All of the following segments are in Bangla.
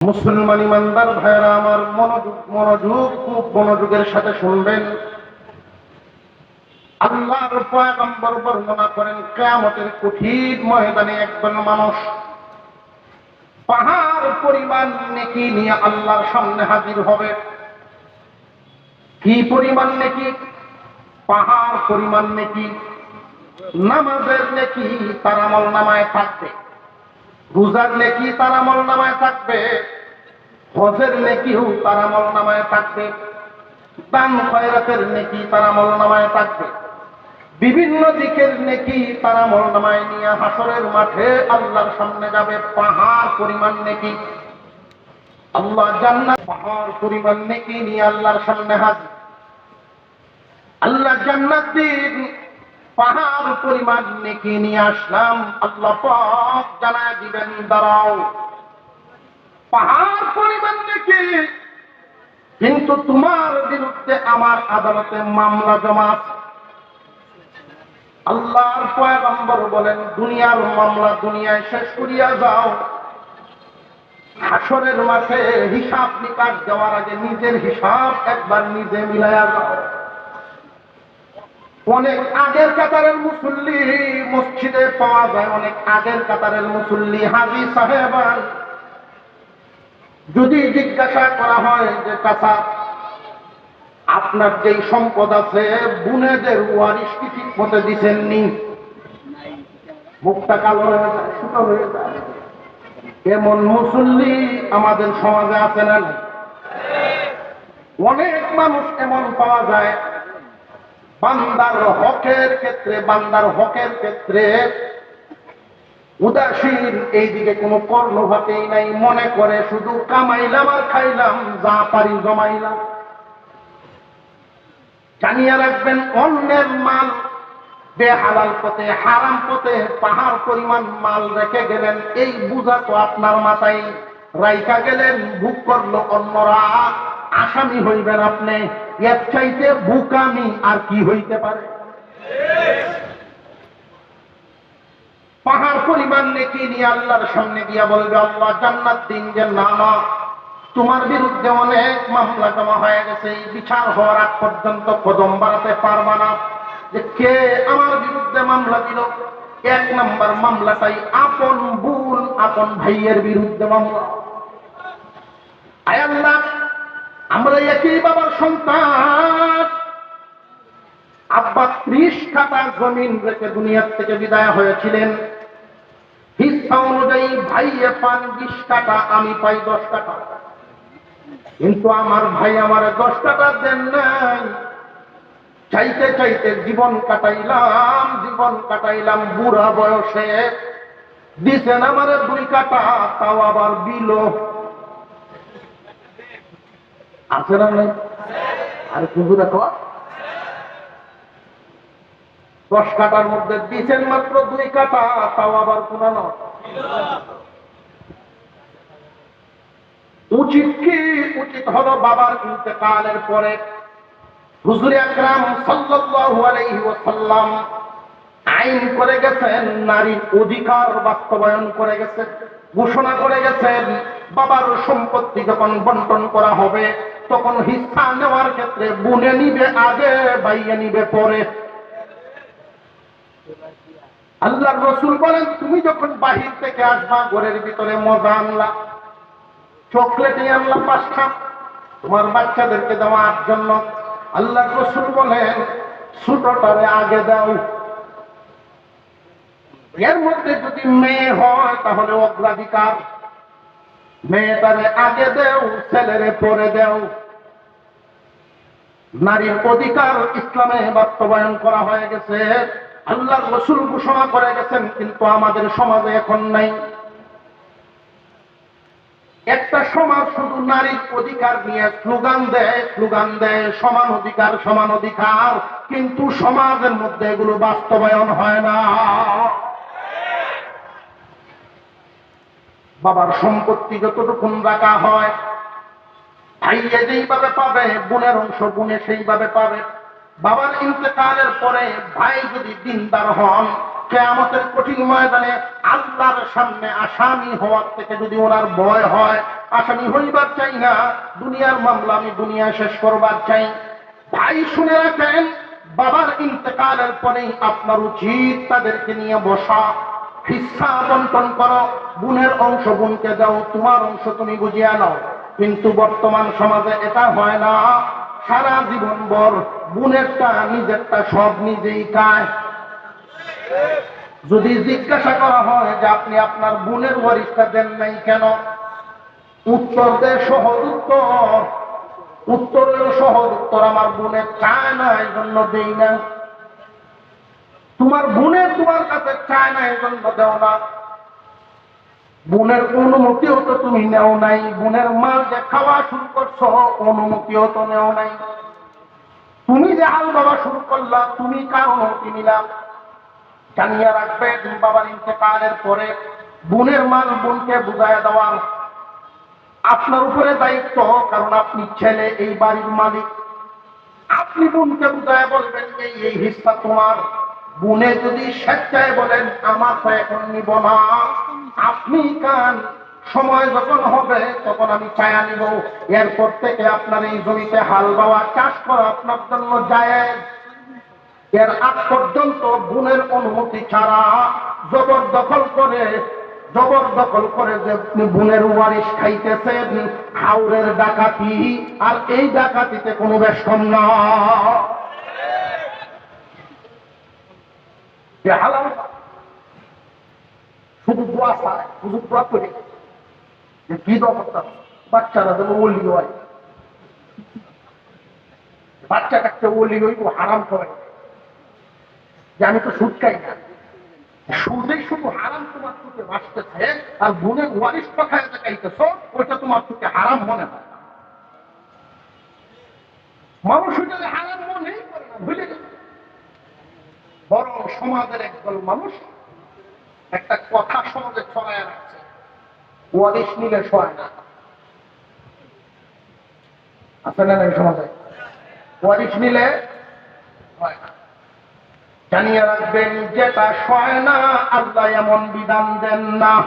মুসলমান ইমানদার ভাইরা আমার মনোযোগ মনোযোগ, খুব মনোযোগের সাথে শুনবেন। আল্লাহর পয়গম্বর বর্ণনা করেন, কেয়ামতের কঠিন ময়দানে একজন মানুষ পাহাড় পরিমাণ নেকি নিয়ে আল্লাহর সামনে হাজির হবে। কি পরিমাণ নেকি? পাহাড় পরিমাণ নেকি? নামাজের নেকি? তার আমল নামায় থাকবে। রোজার নেকি তার আমল নামায় থাকবে, হজের নেকিও তার আমল নামায় থাকবে, দান খয়রাতের নেকি তার আমল নামায় থাকবে। বিভিন্ন দিকের নেকি তার আমল নামায় নিয়ে হাসরের মাঠে আল্লাহর সামনে যাবে পাহাড় পরিমাণ নেকি। আল্লাহ জান্নাত পাহাড় পরিমাণ নেকি নিয়ে আল্লাহর সামনে হাজির। আল্লাহ জান্নাত দিন পাহাড় পরিমাণ নেকি নিয়ে আসলাম। আল্লাহ পাক জানায় দিবেন, দাঁড়াও। পাহাড় পরিমাণ নেকি, কিন্তু তোমার বিরুদ্ধে আমার আদালতে মামলা জমা আছে। আল্লাহর পয়গম্বর বলেন, দুনিয়ার মামলা দুনিয়ায় শেষ করিয়া যাও। হাসরের মাঠে হিসাব নিকাশ দেওয়ার আগে নিজের হিসাব একবার নিজে মিলাইয়া যাও। অনেক আগের কাতারের মুসল্লি মসজিদে পাওয়া যায়, অনেক আগের কাতারের মুসল্লি হাজি সাহেবান। যদি জিজ্ঞাসা করা হয় যে, চাচা, আপনার যেই সম্পদ আছে, বুনেদের ওয়ারিশ কি ঠিক মতো দিচ্ছেননি মুখটা কালো হয়ে যায় ছোট হয়ে যায়। এমন মুসল্লি আমাদের সমাজে আছে না অনেক মানুষ এমন পাওয়া যায় বান্দার হকের ক্ষেত্রে, বান্দার হকের ক্ষেত্রে উদাসীন, এইদিকে কোনো কর্ণভাতেই নাই, মনে করে শুধু কামাইলাম আর খাইলাম, যা পারি জমাইলাম। জানিয়ে রাখবেন, অন্যের মাল বেহালাল পথে, হারাম পথে, পাহাড় পরিমাণ মাল রেখে গেলেন, এই বুঝা তো আপনার মাথায়। রাইকা গেলেন ভুক করল অন্যরা। আসামি হইবেন আপনি, এর চাইতে বুকামি আর কি হইতে পারে? পাহাড় পরিমাণ নেকি নিয়ে আল্লাহর সামনে দিয়া বলবে, আল্লাহ, জান্নাত দিন যে না তোমার বিরুদ্ধে অনেক মামলা জমা হয়ে গেছে বিচার হওয়ার আগ পর্যন্ত কদম বাড়াতে পারবা না। যে কে আমার বিরুদ্ধে মামলা দিল? এক নম্বর মামলাটাই আপন বোন, আপন ভাইয়ের বিরুদ্ধে মামলা। আয় আল্লাহ আমরা একই বাবার সন্তান। আব্বা ত্রিশ কাটা জমিন রেখে দুনিয়ার থেকে বিদায় হয়েছিলেন। হিসা অনুযায়ী ভাইয়ে পান বিশ টাকা, আমি পাই দশ টাকা। কিন্তু আমার ভাই আমার দশ টাকা দেন নাই। চাইতে চাইতে জীবন কাটাইলাম জীবন কাটাইলাম বুড়া বয়সে। দিছেন আমার দুই কাটা, তাও আবার বিল। আছে না নাই? আর কিন্তু দেখো দশ কাটার মধ্যে দিছেন মাত্র দুই কাটা, তাও আবার পুরানো উচিত কি? উচিত হলো বাবার ইন্তেকালের পরে হুজুর আকরাম সাল্লাল্লাহু আইন করে গেছেন, নারীর অধিকার বাস্তবায়ন করে গেছেন। ঘোষণা করে গেছেন, বাবার সম্পত্তি যখন বন্টন করা হবে, তখন হিস্সা নেওয়ার ক্ষেত্রে বুনে নিবে আগে, বাইয়ে নিবে পরে। আল্লাহ রসুল বলেন, তুমি যখন বাহির থেকে আসবা, ঘরের ভিতরে মজা আনলা চকলেট নিয়ে আনলা, পাঁচটা। তোমার বাচ্চাদেরকে দেওয়ার জন্য আল্লাহ রসুল বলেন, ছোটটারে আগে দাও। এর মধ্যে যদি মেয়ে হয়, তাহলে অগ্রাধিকার। মেয়েটারে আগে দেও, ছেলেরে পরে দেও। নারীর অধিকার ইসলামে বাস্তবায়ন করা হয়ে গেছে। আল্লাহ রসুল ঘোষণা করে গেছেন, কিন্তু আমাদের সমাজে এখন নাই। একটা সমাজ শুধু নারীর অধিকার নিয়ে স্লোগান দেয় স্লোগান দেয়, সমান অধিকার সমান অধিকার, কিন্তু সমাজের মধ্যে এগুলো বাস্তবায়ন হয় না। বাবার সম্পত্তি যতটুকু রাখা হয়, ভাইয়ে যেইভাবে পাবে, বোনের অংশ বোনে সেইভাবে পাবে। বাবার ইন্তেকালের পরে ভাই যদি দিনদার হন, কেয়ামতের কঠিন ময়দানে আল্লাহর সামনে আসামি হওয়ার থেকে যদি ওনার ভয় হয়, আসামি হইবার চাই না, দুনিয়ার মামলা আমি দুনিয়া শেষ করবার চাই। ভাই শুনে রাখেন, বাবার ইন্তেকালের পরেই আপনার উচিত তাদেরকে নিয়ে বসা। হিসা বন্টন করো বোনের অংশ গুণকে দাও, তোমার অংশ তুমি বুঝিয়ে নাও। কিন্তু বর্তমান সমাজে এটা হয় না। সারা জীবন ভর বোনেরটা নিজেরটা সব নিজেই খায়। যদি জিজ্ঞাসা করা হয় যে আপনি আপনার বোনের ওয়ারিসটা দেন নাই কেন? উত্তর দেয় সহজ উত্তর। উত্তরের সহজ উত্তর, আমার বোনের চায় না এই জন্য দেই না। তোমার বোনের তোমার কাছে চায় না, এই জন্য দেও না। বোনের অনুমতিও তো তুমি নেও নাই, বোনের মাল যে খাওয়া শুরু করছ অনুমতিও তো নেও নাই। তুমি যে হাল বাবা শুরু করলা, তুমি কার অনুমতি নিলাম জানিয়ে রাখবে বাবার ইন্তেকালের পরে বোনের মাল বোনকে বুঝায় দেওয়া আপনার উপরে দায়িত্ব, কারণ আপনি ছেলে, এই বাড়ির মালিক। আপনি বোনকে বুঝায় বলবেন যে এই হিস্সা তোমার। বোনে যদি স্বেচ্ছায় বলেন, আমার তো এখন নিব না। আপনি কান, সময় যখন হবে, তখন আমি ছায়া নিব। এরপর থেকে আপনার এই জমিতে হাল বাওয়া, চাষ করা আপনার জন্য যায় এর আগ পর্যন্ত বোনের অনুমতি ছাড়া জবরদখল করে জবরদখল করে যে বোনের ওয়ারিস খাইতেছেন, হাওরের ডাকাতি, আর এই ডাকাতিতে কোনো বেশ কম না। যে হালাল শুধু দোয়া চায় শুধু দোয়া করে। যে কি দোয়া বাচ্চারা যেন ওলি হয়। বাচ্চা কাচ্চা ওলি হইব, হারাম করে। যে আমি তো সুদ খাই না। সুদে শুধু হারাম তোমার চোখে বাঁচতেছে আর বোনের ওয়ারিস কথায় দেখাইতেছ ওইটা তোমার চোখে হারাম মনে হয়। মানুষ ওইটাকে হারাম মনেই করে না, ভুলে গেছে। বরং সমাজের একদল মানুষ একটা কথা সমাজে ছড়ায় রাখছে। ওয়ারিস নিলে সয় না। আছে না এই সমাজে। ওয়ারিস নিলে না। জানিয়ে রাখবেন যেটা সয় না, আল্লাহ এমন বিধান দেন না।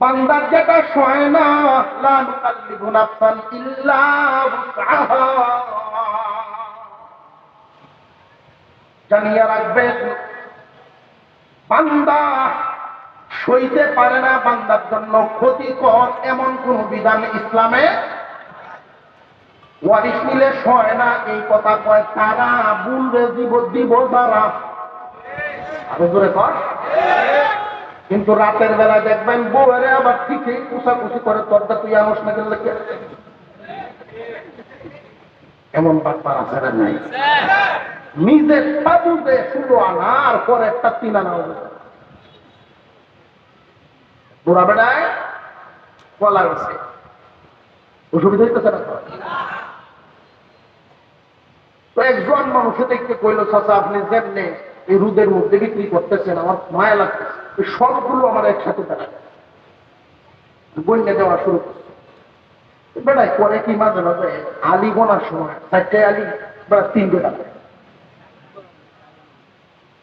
বান্দার যেটা সয় না, লা নুকাল্লিবু নাফসান ইল্লা জানিয়ে রাখবেন, বান্দা সইতে পারে না, বান্দার জন্য ক্ষতিকর এমন কোন বিধান ইসলামে ওয়ারিস নিলে সয় না। এই কথা কয় তারা বুলবে দিব দিব তারা আরও জোরে কর। কিন্তু রাতের বেলা দেখবেন বউরে আবার ঠিকই কুচাকুচি করে তরটা তুই আনস না গেলে কে? এমন বাটপার আছে নাই? নিজের সাবুতে শুধু আনা আর পরে একটা তিন হবে বুড়া বেড়ায় বলা গেছে। অসুবিধা হইতেছে না তো? একজন মানুষে দেখতে কইল, চাচা, আপনি যেমনি এই রুদের মধ্যে বিক্রি করতেছেন, আমার মায়া লাগতেছে। সবগুলো আমার একসাথে দেখা বন্যা দেওয়া শুরু করছে। বেড়াই পরে কি মাঝে মাঝে আলি গোনার সময়, চারটে আলি বেড়া তিনটে টাকা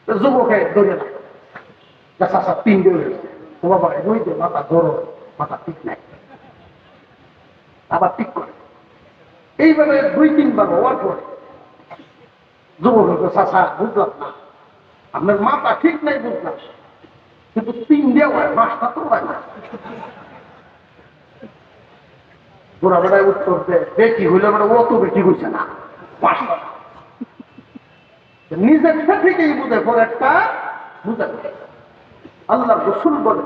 যুবকে ধরে না চাচা তিনটে হয়েছে ও দে মাথা ধরো মাথা ঠিক নাই আবার ঠিক করে এইভাবে দুই তিনবার হওয়ার পরে যুবক বুঝলাম না আপনার মাথা ঠিক নাই বুঝলাম কিন্তু তিন দেওয়া হয় মাসটা তো হয় না বেড়ায় উত্তর দেয় বেটি হইলে বেড়া ও তো বেটি হইছে না পাঁচটা নিজের থেকেই বুঝে, পরেরটা বুঝে। আল্লাহ রসুল বলে,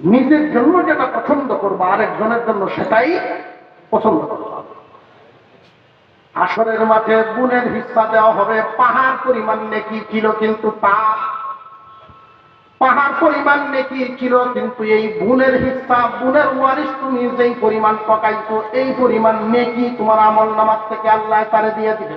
নিজের জন্য যেটা পছন্দ করব, আরেকজনের জন্য সেটাই পছন্দ করব। আসরের মাঠে বুনের হিস্সা দেওয়া হবে, পাহাড় পরিমাণ নেকি ছিল কিন্তু তা। পাহাড় পরিমাণ নেকি ছিল কিন্তু এই বুনের হিস্সা, বুনের ওয়ারিস তুমি যেই পরিমাণ পকাইছো, এই পরিমাণ নেকি তোমার আমল নামার থেকে আল্লাহ তারে দিয়ে দিবে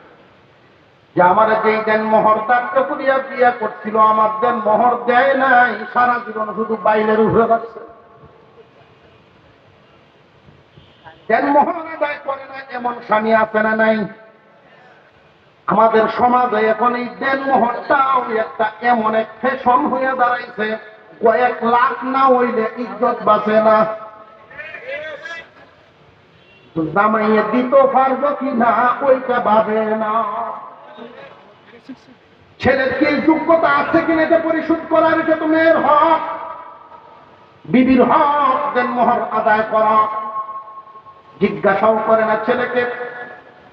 যে আমার যেই দেন মোহর দাঁড় করিয়া বিয়া করছিল, আমার দেন মোহর দেয় নাই, সারা জীবন শুধু বাইরের উঠে রাখছে দেন মোহর আদায় করে না এমন স্বামী আছে না নাই? আমাদের সমাজে এখন এই দেন মোহরটাও একটা এমন এক ফ্যাশন হয়ে দাঁড়াইছে, কয়েক লাখ না হইলে ইজ্জত বাঁচে না। জামাইয়ে দিত পারব কি না, ওইটা ভাবে না। ছেলের কি যোগ্যতা আছে কিনা এটা পরিশোধ করার? এটা তো মেয়ের হক। বিবির হক দেন মোহর আদায় করা। জিজ্ঞাসাও করে না ছেলেকে।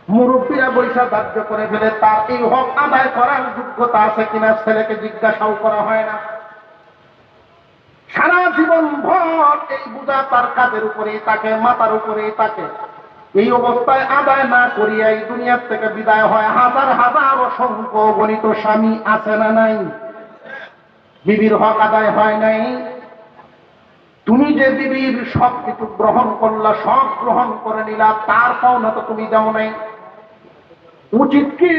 মুরব্বীরা বৈশা ধার্য করে ফেলে, তার এই হক আদায় করার যোগ্যতা আছে কিনা ছেলেকে জিজ্ঞাসাও করা হয় না। সারা জীবন ভর এই বুঝা তার কাজের উপরেই তাকে, মাথার উপরেই তাকে। এই অবস্থায় আদায় না করিয়া এই দুনিয়ার থেকে বিদায় হয়। হাজার হাজার অসংখ্য গণিত স্বামী আছে না নাই? বিবির হক আদায় হয় নাই? তুমি যে বিবির সব কিছু গ্রহণ করলা, সব গ্রহণ করে নিলা, তার পাওনা তো তুমি দেও নাই। উচিত কি?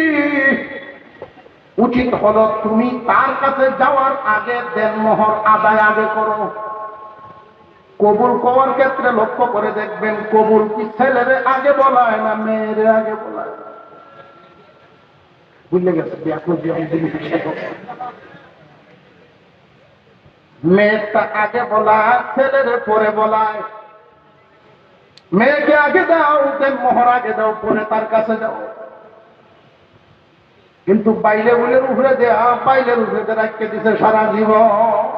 উচিত হলো তুমি তার কাছে যাওয়ার আগে দেন মোহর আদায় আগে করো। কবুল করার ক্ষেত্রে লক্ষ্য করে দেখবেন কবুল কি ছেলেরে আগে বলায় না মেয়েরে আগে বলায়? বুঝলে গেছে মেয়েটা আগে বলায়, ছেলেরে পরে বলায়। মেয়েকে আগে দাও মোহর আগে দাও, পরে তার কাছে যাও। কিন্তু বাইলে উলের উপরে দেয়া, বাইলের উপরে রাখতে দিছে সারা জীবন।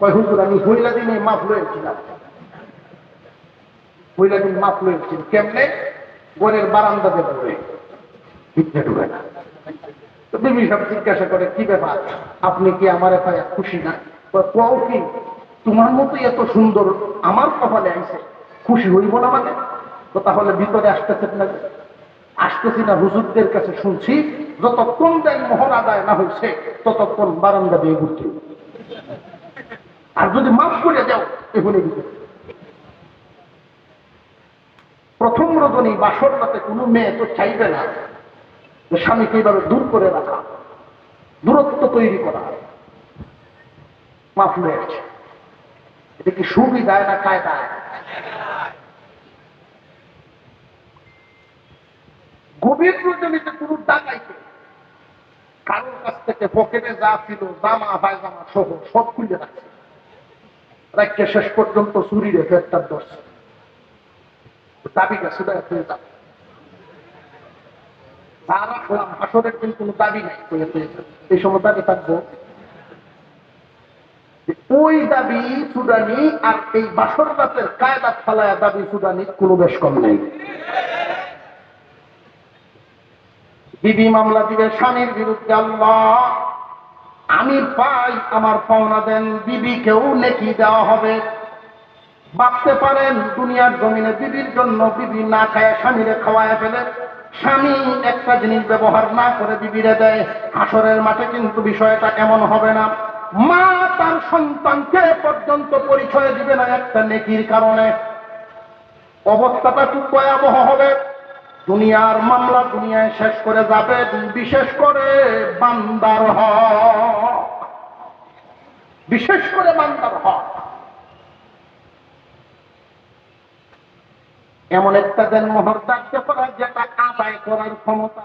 কয়, হুজুর, আমি হইলা দিনে মাফ লয়েছিলাম হইলা দিন মাফ লয়েছিল কেমনে? গরের বারান্দা দিয়ে ঢুকে না। তো বিবি জিজ্ঞাসা করে, কি ব্যাপার? আপনি কি আমার এফআইআর খুশি না? কও কি, তোমার মতো এত সুন্দর আমার কপালে আইছে। খুশি হইব না মানে? তো তাহলে ভিতরে আসতেছে না? আসতেছি না, হুজুরদের কাছে শুনছি, যতক্ষণ দেন মোহর আদায় না হয়েছে ততক্ষণ বারান্দা দিয়ে ঘুরতে। আর যদি মাফ করে দাও এগুলো প্রথম রজনী বাসর রাতে কোনো মেয়ে তো চাইবে না স্বামীকে এইভাবে দূর করে রাখা, দূরত্ব তৈরি করা। মাফ হয়েছে এটা কি সুবিধায় না কায়দায় গভীর রজনীতে কোনো ডাকাইতে কারোর কাছ থেকে পকেটে যা ছিল, জামা, পায়জামা সহ সব খুলে রাখছে। রাখতে শেষ পর্যন্ত চুরি রেখে একটা দর্শ দাবিটা সেটা হয়ে যাবে যা রাখলাম আসরের কোনো দাবি নাই। এই সময় দাবি থাকব। ওই দাবি সুদানি আর এই বাসর রাতের কায়দা ফালায়া দাবি সুদানি কোনো বেশ কম নেই। বিবি মামলা দিবে স্বামীর বিরুদ্ধে আল্লাহ। আমি পাই আমার পাওনা দেন, বিবিকেও নেকি দেওয়া হবে। ভাবতে পারেন, দুনিয়ার জমিনে বিবির জন্য বিবি না খায়, স্বামীরে খাওয়ায় ফেলে। স্বামী একটা জিনিস ব্যবহার না করে বিবিরে দেয়, হাসরের মাঠে কিন্তু বিষয়টা এমন হবে না। মা তার সন্তানকে পর্যন্ত পরিচয় দিবে না একটা নেকির কারণে। অবস্থাটা খুব ভয়াবহ হবে। দুনিয়ার মামলা দুনিয়ায় শেষ করে যাবে, বিশেষ করে বান্দার হক। বিশেষ করে বান্দার হক। এমন একটা দেন মোহর দাঁড়তে যেটা আদায় করার ক্ষমতা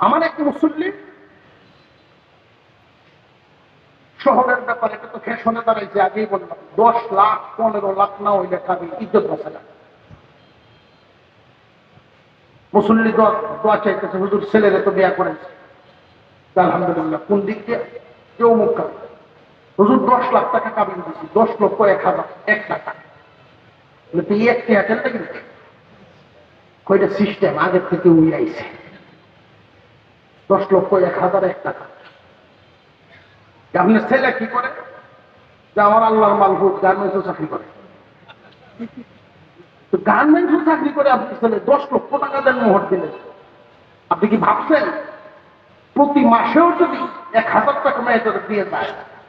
আমার এক মুসল্লি শহরের ব্যাপারে কিন্তু ফ্যাশনে দাঁড়াইছে আগেই বললাম, দশ লাখ, পনেরো লাখ না হইলে খাবি ইজ্জত বসে না। মুসল্লি দোয়া চাইতেছে, হুজুর, ছেলেরে তো বিয়া করেছে তা আলহামদুলিল্লাহ, কোন দিক দিয়ে? কেউ মুখ কাবে হুজুর দশ লাখ টাকা কাবিল দিচ্ছি দশ লক্ষ এক হাজার, এক টাকা। তুই এক টাকা কেন কিন্তু? কয়টা সিস্টেম আগে থেকে উই আইছে? দশ লক্ষ এক হাজার, এক টাকা। আপনার ছেলে কি করে? যে আমার আল্লাহর মালভুত গার্মেন্টসও চাকরি করে। তো গার্মেন্টসও চাকরি করে আপনি ছেলে দশ লক্ষ টাকা দেন মোহর দিলে। আপনি কি ভাবছেন? প্রতি মাসেও যদি এক হাজার টাকা মেয়েদের দিয়ে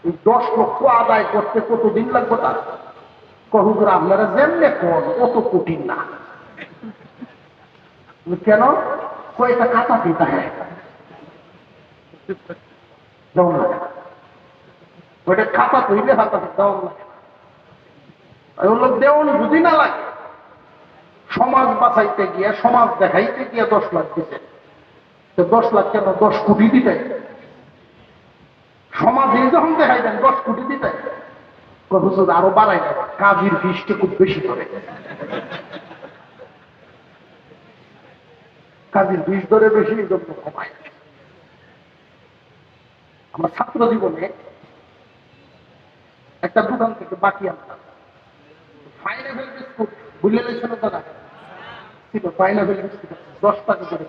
এই দশ লক্ষ আদায় করতে কতদিন লাগবে তার? কহুদুর আপনারা যেমনে কোন, অত কঠিন না। কেন? কয়টা খাতা দিতে হয়। ওইটা খাতা তৈরি হাতা লাগে হলো দেওয়ান না লাগে, সমাজ বাঁচাইতে গিয়ে, সমাজ দেখাইতে গিয়ে দশ লাখ দিতে তো দশ লাখ কেন? দশ কোটি দিতে। সমাজে যখন দেখাইবেন দশ কোটি দিতে। হুজুর, আরও বাড়াই কাজের ফিসটা খুব বেশি করে কাজের ফিস ধরে বেশি জন্য কমায়। আমার ছাত্র জীবনে একটা দোকান থেকে বাকি আনতাম। ফাইনাল বিস্কুট লেছিল দাদা ছিল পাইনাপেল বিস্কুট। দশ টাকা করে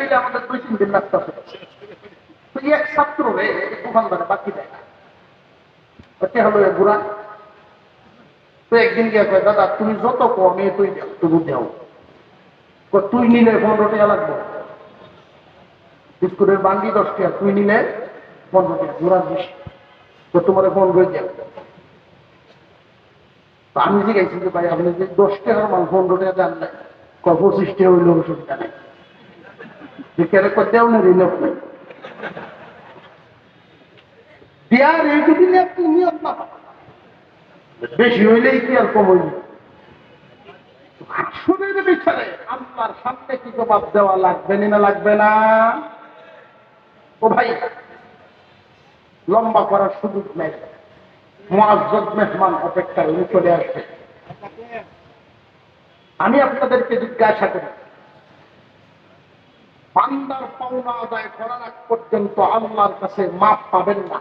নিলে আমাদের দুই তিন দিন তো এক ছাত্র রে দোকানদারে বাকি দেয় ওটা হলো বুড়া? তো একদিন গিয়ে দাদা, তুমি যত কমে তুই তবু দেও। তুই নিলে পনেরো টাকা লাগবে। বিস্কুটের বান্ডি দশ টাকা, তুই নিলে পনেরো টাকা। বুড়া বিশ তো তোমার পনেরো দেও তো আমি গেছি যে ভাই, আপনি যে দশ টাকার মাল পনেরো টাকা দেন না কয়, পঁচিশ হইলে অসুবিধা নেই? কেন দেও না রিলেফ নেই দেয়ার এইটুকু নিয়ে আপনি নিয়ত না। বেশি হইলেই কি আর কম হইলে আসলের বিচারে, আল্লাহর সামনে কি জবাব দেওয়া লাগবে না লাগবে না? ও ভাই, লম্বা করার সুযোগ নেই। মোয়াজ্জদ মেহমান অপেক্ষা উনি চলে আসবে আমি আপনাদেরকে জিজ্ঞাসা করি বান্দার পাওনা আদায় করার আগ পর্যন্ত আল্লাহর কাছে মাপ পাবেন না।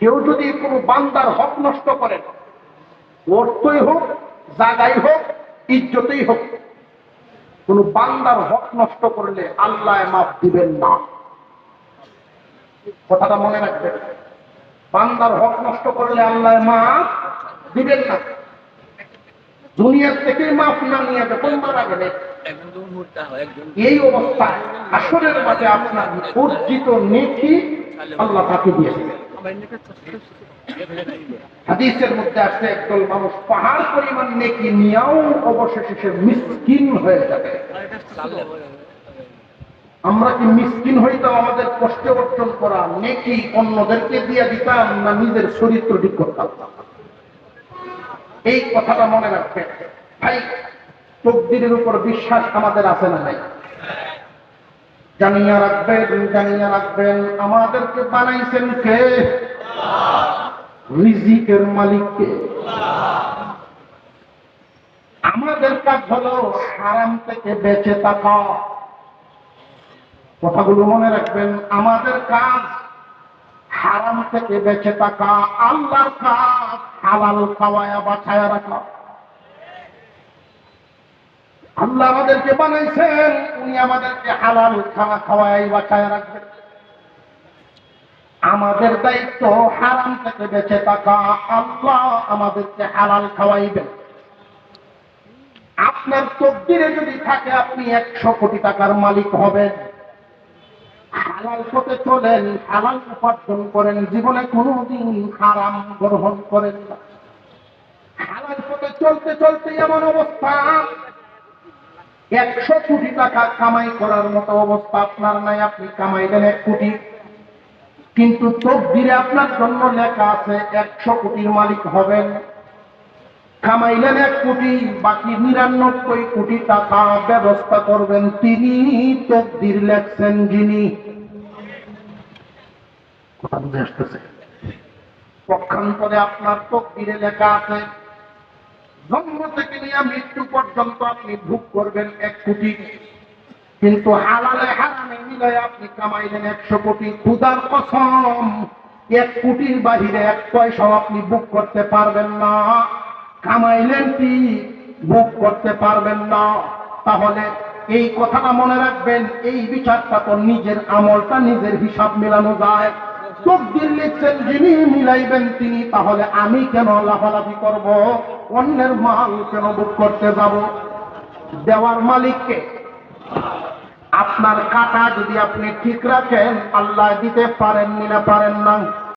কেউ যদি কোনো বান্দার হক নষ্ট করেন অর্থই হোক জায়গায় হোক, ইজ্জতেই হোক, কোন বান্দার হক নষ্ট করলে আল্লাহ মাপ দিবেন না। কথাটা মনে রাখবেন, বান্দার হক নষ্ট করলে আল্লাহ মাপ দিবেন না। দুনিয়ার থেকে মাপ না নিয়ে যখন মারা গেলে এই অবস্থায় আসরের মাঝে আপনার অর্জিত নেকি আল্লাহ তাকে এমনিতে হাদিসের মধ্যে আছে, একদল মানুষ পাহাড় পরিমাণ নেকি নিয়েও অবশেষে সে মিসকিন হয়ে যাবে। আমরা কি মিসকিন হইতাম আমাদের কষ্টে অর্জন করা? নেকি অন্যদেরকে দিয়ে দিতাম না নিজের চরিত্র ঠিক করতাম? এই কথাটা মনে রাখবেন। ভাই তকদিরের উপর বিশ্বাস আমাদের আছে না নাই? জানিয়া রাখবেন জানিয়া রাখবেন, আমাদেরকে বানাইছেন কে? রিজিকের মালিককে। আমাদের কাজ হলো হারাম থেকে বেঁচে থাকা। কথাগুলো মনে রাখবেন, আমাদের কাজ হারাম থেকে বেঁচে থাকা, আল্লাহর কাজ হালাল খাওয়ায়া বাছায়া রাখা। আল্লাহ আমাদেরকে বানাইছেন, উনি আমাদেরকে হালাল খানা খাওয়াই বাছায়া রাখবেন। আমাদের দায়িত্ব হারাম থেকে বেঁচে থাকা, আল্লাহ আমাদেরকে হালাল খাওয়াইবেন। আপনার তকদিরে যদি থাকে, আপনি একশো কোটি টাকার মালিক হবেন। হালাল পথে চলেন, হালাল উপার্জন করেন, জীবনে কোনোদিন হারাম গ্রহণ করেন না। হালাল পথে চলতে চলতে এমন অবস্থা একশো কোটি টাকা কামাই করার মতো অবস্থা আপনার নাই, আপনি কামাইলেন এক কোটি। কিন্তু তকদিরে আপনার জন্য লেখা আছে, একশো কোটির মালিক হবেন। কামাইলেন এক কোটি, বাকি নিরানব্বই কোটি টাকা ব্যবস্থা করবেন তিনি, তকদির লেখছেন যিনি। পক্ষান্তরে আপনার তকদিরে লেখা আছে জন্ম থেকে নিয়ে মৃত্যু পর্যন্ত আপনি ভোগ করবেন এক কোটি। কিন্তু হালালে হারামে মিলে আপনি কামাইলেন একশো কোটি। ক্ষুদার কসম, এক কোটির বাহিরে এক পয়সাও আপনি বুক করতে পারবেন না। কামাইলেন কি? বুক করতে পারবেন না। তাহলে এই কথাটা মনে রাখবেন, এই বিচারটা তো নিজের আমলটা নিজের হিসাব মেলানো যায়। তকদির লিখছেন যিনি মিলাইবেন তিনি, তাহলে আমি কেন লাফালাফি করব? অন্যের মাল কেন বুক করতে যাব? দেওয়ার মালিককে আপনার কাটা যদি আপনি ঠিক রাখেন, আল্লাহ দিতে পারেন না পারেন না।